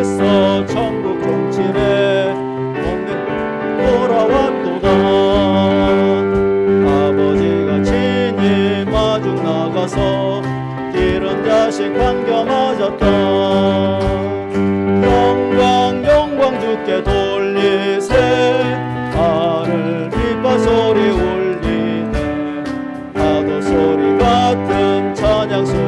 있어 천국 종친에 동네 돌아왔도다. 아버지가 친히 마중 나가서 기른 자식 반겨 맞았다. 영광 영광 주께 돌리세. 하늘 빛바 소리 울리네. 파도 소리 같은 찬양 소리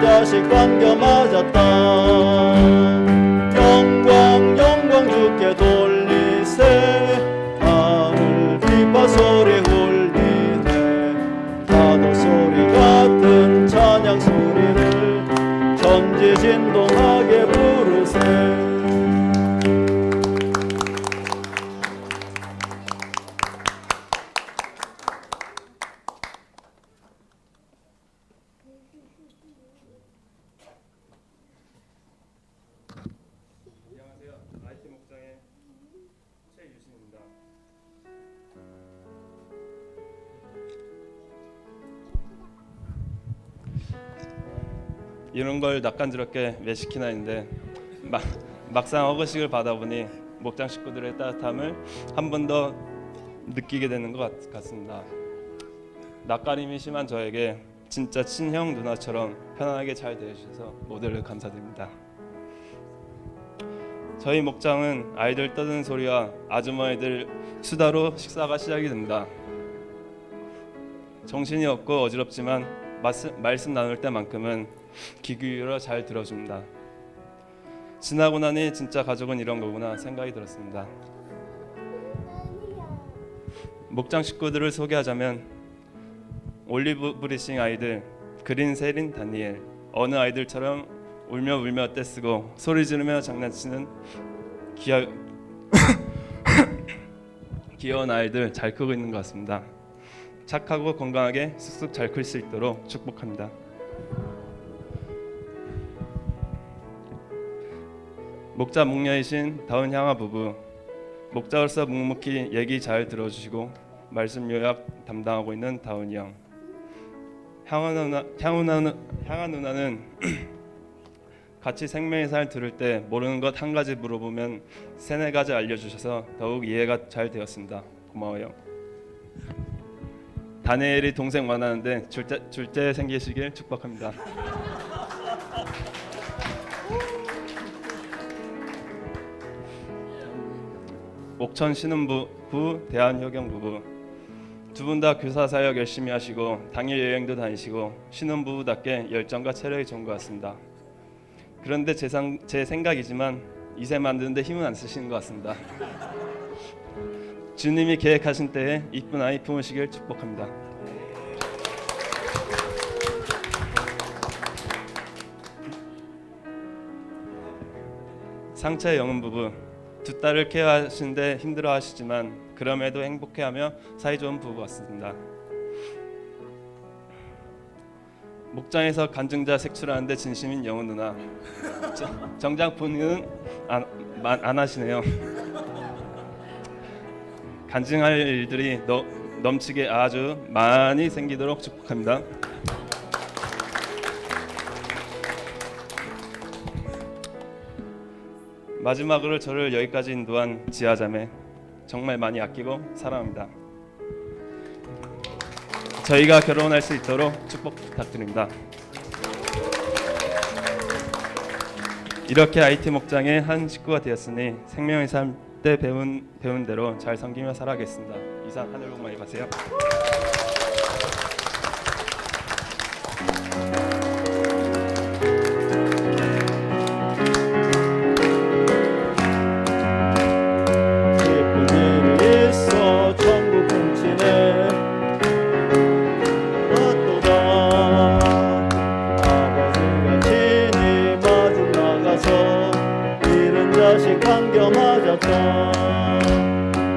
자식 반겨 맞았다. 영광 영광 주께 돌리세. 하늘 빛바 소리 이런 걸 낯간지럽게 왜 시키나 했는데 막, 막상 어거식을 받아보니 목장 식구들의 따뜻함을 한 번 더 느끼게 되는 것 같, 같습니다. 낯가림이 심한 저에게 진짜 친형 누나처럼 편안하게 잘 대해주셔서 모두를 감사드립니다. 저희 목장은 아이들 떠드는 소리와 아주머니들 수다로 식사가 시작이 됩니다. 정신이 없고 어지럽지만 말씀, 말씀 나눌 때만큼은 귀 기울여 잘 들어줍니다. 지나고 나니 진짜 가족은 이런 거구나 생각이 들었습니다. 목장 식구들을 소개하자면 올리브 브리싱 아이들, 그린 세린 다니엘, 어느 아이들처럼 울며 울며 떼쓰고 소리 지르며 장난치는 귀여 귀여운 아이들 잘 크고 있는 것 같습니다. 착하고 건강하게 쑥쑥 잘 클 수 있도록 축복합니다. 목자 목녀이신 다운 향아 부부 목자로서 묵묵히 얘기 잘 들어주시고 말씀 요약 담당하고 있는 다운이 형 향아 누나 누나 향아 누나는 같이 생명의 살 들을 때 모르는 것 한 가지 물어보면 세네 가지 알려주셔서 더욱 이해가 잘 되었습니다. 고마워요. 다니엘이 동생 원하는데 줄때 줄때 생기시길 축복합니다. 목천 신은부 부 대한효경 부부 두 분 다 교사 사역 열심히 하시고 당일 여행도 다니시고 신혼부부답게 열정과 체력이 좋은 것 같습니다. 그런데 제, 상, 제 생각이지만 이세 만드는데 힘은 안 쓰시는 것 같습니다. 주님이 계획하신 때에 이쁜 아이 품으시길 축복합니다. 상체 영은 부부 두 딸을 케어하시는데 힘들어하시지만 그럼에도 행복해하며 사이좋은 부부 같습니다. 목장에서 간증자 색출하는데 진심인 영은 누나 저- 정작 본인은 안, 마- 안 하시네요. 간증할 일들이 너, 넘치게 아주 많이 생기도록 축복합니다. 마지막으로 저를 여기까지 인도한 지하자매 정말 많이 아끼고 사랑합니다. 저희가 결혼할 수 있도록 축복 부탁드립니다. 이렇게 IT 목장의 한 식구가 되었으니 생명의 삶 때 배운 배운 대로 잘 섬기며 살아가겠습니다. 이상 하늘 복 많이 받으세요.